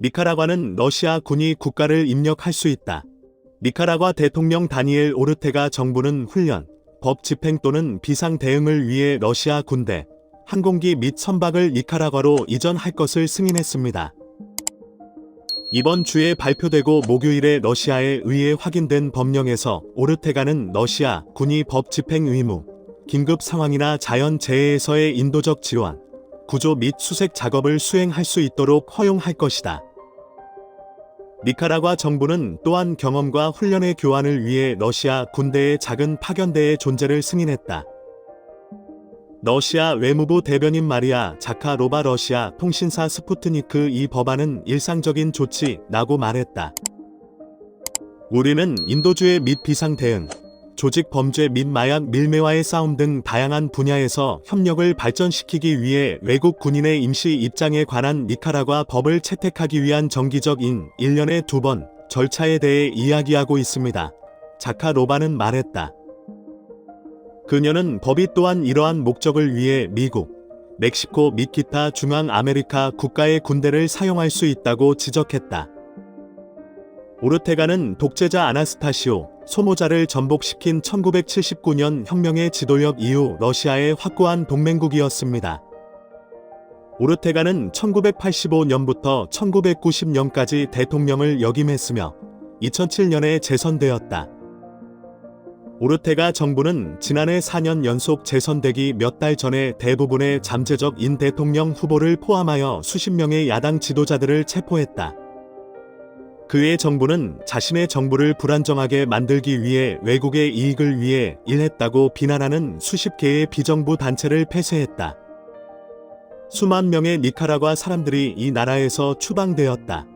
니카라과는 러시아 군이 국가를 입력할 수 있다. 니카라과 대통령 다니엘 오르테가 정부는 훈련, 법 집행 또는 비상 대응을 위해 러시아 군대, 항공기 및 선박을 니카라과로 이전할 것을 승인했습니다. 이번 주에 발표되고 목요일에 러시아에 의해 확인된 법령에서 오르테가는 러시아 군이 법 집행 의무, 긴급 상황이나 자연 재해에서의 인도적 지원, 구조 및 수색 작업을 수행할 수 있도록 허용할 것이다. 니카라과 정부는 또한 경험과 훈련의 교환을 위해 러시아 군대의 작은 파견대의 존재를 승인했다. 러시아 외무부 대변인 마리아 자카로바 러시아 통신사 스푸트니크 이 법안은 일상적인 조치라고 말했다. 우리는 인도주의 및 비상 대응, 조직 범죄 및 마약 밀매와의 싸움 등 다양한 분야에서 협력을 발전시키기 위해 외국 군인의 임시 입장에 관한 니카라과 법을 채택하기 위한 정기적인 1년에 두 번 절차에 대해 이야기하고 있습니다. 자카 로바는 말했다. 그녀는 법이 또한 이러한 목적을 위해 미국, 멕시코 및 기타 중앙 아메리카 국가의 군대를 사용할 수 있다고 지적했다. 오르테가는 독재자 아나스타시오, 소모자를 전복시킨 1979년 혁명의 지도력 이후 러시아의 확고한 동맹국이었습니다. 오르테가는 1985년부터 1990년까지 대통령을 역임했으며 2007년에 재선되었다. 오르테가 정부는 지난해 4년 연속 재선되기 몇 달 전에 대부분의 잠재적 인 대통령 후보를 포함하여 수십 명의 야당 지도자들을 체포했다. 그의 정부는 자신의 정부를 불안정하게 만들기 위해 외국의 이익을 위해 일했다고 비난하는 수십 개의 비정부 단체를 폐쇄했다. 수만 명의 니카라과 사람들이 이 나라에서 추방되었다.